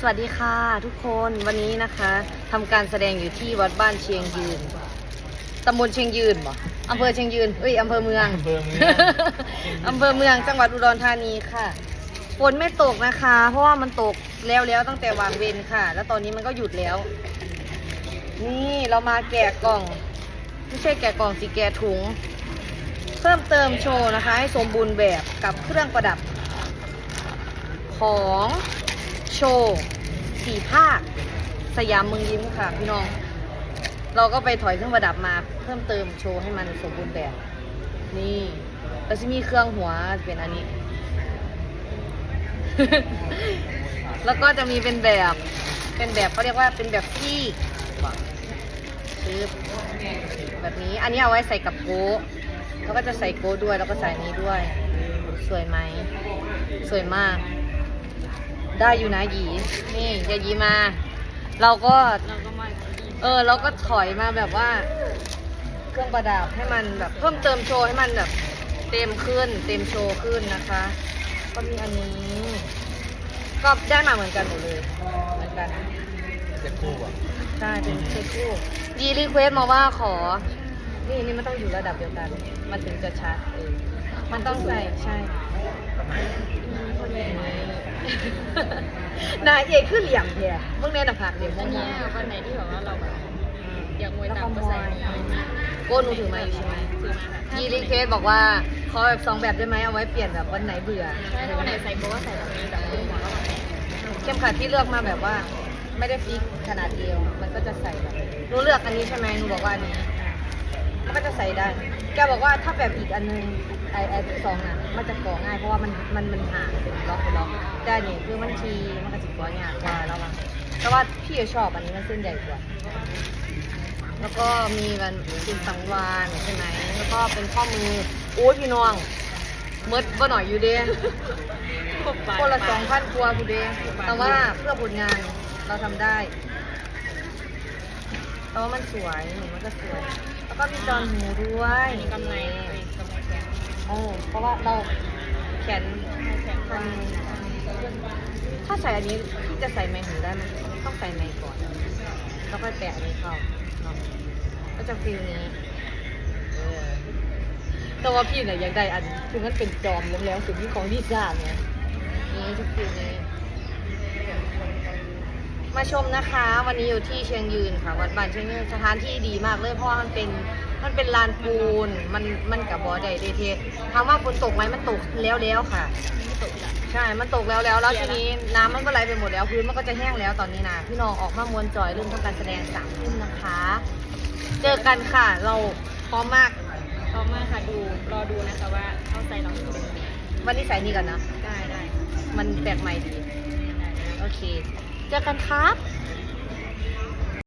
สวัสดีค่ะทุกคนวันนี้นะคะทำการแสดงอยู่ที่วัดบ้านเชียงยืนตำบลเชียงยืนบ่อำเภอเชียงยืนเอ้ยอำเภอเมืองอำเภอเมืองอำเภอเมืองจังหวัดอุดรธานีค่ะฝนไม่ตกนะคะ เพราะว่ามันตกแล้วแล้วตั้งแต่วางเวรค่ะ แล้วตอนนี้มันก็หยุดแล้ว นี่เรามาแกะกล่อง ไม่ใช่แกะกล่องสิแกะถุง เพิ่มเติมโชว์นะคะ ให้สมบูรณ์แบบกับเครื่องประดับของ โชว์สี่ภาค สยามเมืองยิ้มค่ะพี่น้อง เราก็ไปถอยเครื่องประดับมาเพิ่มเติมโชว์ให้มันสมบูรณ์แบบ นี่แล้วจะมีเครื่องหัวเป็นอันนี้ แล้วก็จะมีเป็นแบบ เป็นแบบเขาเรียกว่าเป็นแบบที่ซื้อแบบนี้ อันนี้เอาไว้ใส่กับโก้แล้วก็จะใส่โก้ด้วย แล้วก็ใส่นี้ด้วย สวยไหม สวยมาก ได้อยู่นะหยีนี่อย่าหยีมา เราก็ เราก็มาเออ เราก็ถอยมาแบบว่า เครื่องประดับให้มันแบบเพิ่มเติมโชว์ให้มันแบบ เต็มขึ้น เต็มโชว์ขึ้นนะคะ ก็มีอันนี้ ก็ได้มาเหมือนกันหมดเลย เหมือนกันเซ็ตคู่อะใช่เป็นเซ็ตคู่ยีรีเควสมาว่าขอ นี่นี่มันต้องอยู่ระดับเดียวกัน มันถึงจะชัดเออมันต้องใส่ใช่ นายเอกคือเหลี่ยมแท้เมื่อแน่หนักผักเหลี่ยมอัม่นวเนี้ยงวันไหนที่แบบว่าเราแบบอยากมวยแล้วตามขก็โมใส่ยนี่โก้หนูถือมาอยู่ใช่ไหมถือมาค่ะยีรีเควสบอกว่าขอแบบสองแบบได้ไหมเอาไว้เปลี่ยนแบบวันไหนเบื่อใช่ถ้าวันไหนใส่โบก็ใส่แบบนี้แบบขึ้นหัวก็แบบนี้เข้มขัดที่เลือกมาแบบว่า ไม่ได้ฟิกขนาดเดียวมันก็จะใส่แบบหนูเลือกอันนี้ใช่ไหมหนูบอกว่าอันนี้มันก็จะใส่ได้ แกบอกว่าถ้าแบบอีกอันนึงไอไอสองอะ มันจะก่อง่ายเพราะว่ามันมันมันห่างเป็นล็อกเป็นล็อก แต่อันนี่คือมันทีมันก็จะก่อยากกว่าแล้วอะแต่ว่าพี่ชอบอันนี้มันเส้นใหญ่กว่า แล้วก็มีกันกินสังวานใช่ไหมแล้วก็เป็นข้อมือโอ้ยพี่น้องมดบ่หน่อยอยู่เด้คนละสองพันตัวคุณเดงแต่ว่าเพื่อผลงานเราทำได้แต่ว่ามันสวยหนูมันก็สวย แล้วก็มีจอนหูด้วยมีกำไรกำไรแขนโอ้เพราะว่าเราแขนแขนพัน ถ้าใส่อันนี้พี่จะใส่ไม้หูได้มันต้องใส่ไม้ก่อน แล้วก็แตะอันนี้เข้าเนาะก็จะฟิลนี้เออแต่ว่าพี่เนี่ยอยากได้อันคือมันเป็นจอมแล้วๆสุดที่ของดีซ่าเนี่ยนี้ทุกคนนี้ มาชมนะคะ วันนี้อยู่ที่เชียงยืนค่ะ วัดบ้านเชียงยืนสถานที่ดีมากเลยเพราะว่ามันเป็นมันเป็นลานปูนมันมันกับบอใดเดเทถามว่าฝนตกไหมมันตกแล้วแล้วค่ะไม่ตกละใช่ มันตกแล้วแล้วแล้วเคลีทียร์ละนี้น้ำมันก็ไหลไปหมดแล้วพื้นมันก็จะแห้งแล้วตอนนี้นะพี่น้องออกมามวนจอยเริ่มทำการแสดงสามทุ่มนะคะ เจอกันค่ะเราพร้อมมากพร้อมมากค่ะดูรอดูนะแต่ว่าเข้าใจเราเป็นยังไงวันนี้ใส่นี่ก่อนนะได้ได้มันแปลกใหม่ดีได้ได้โอเค เจอกันครับ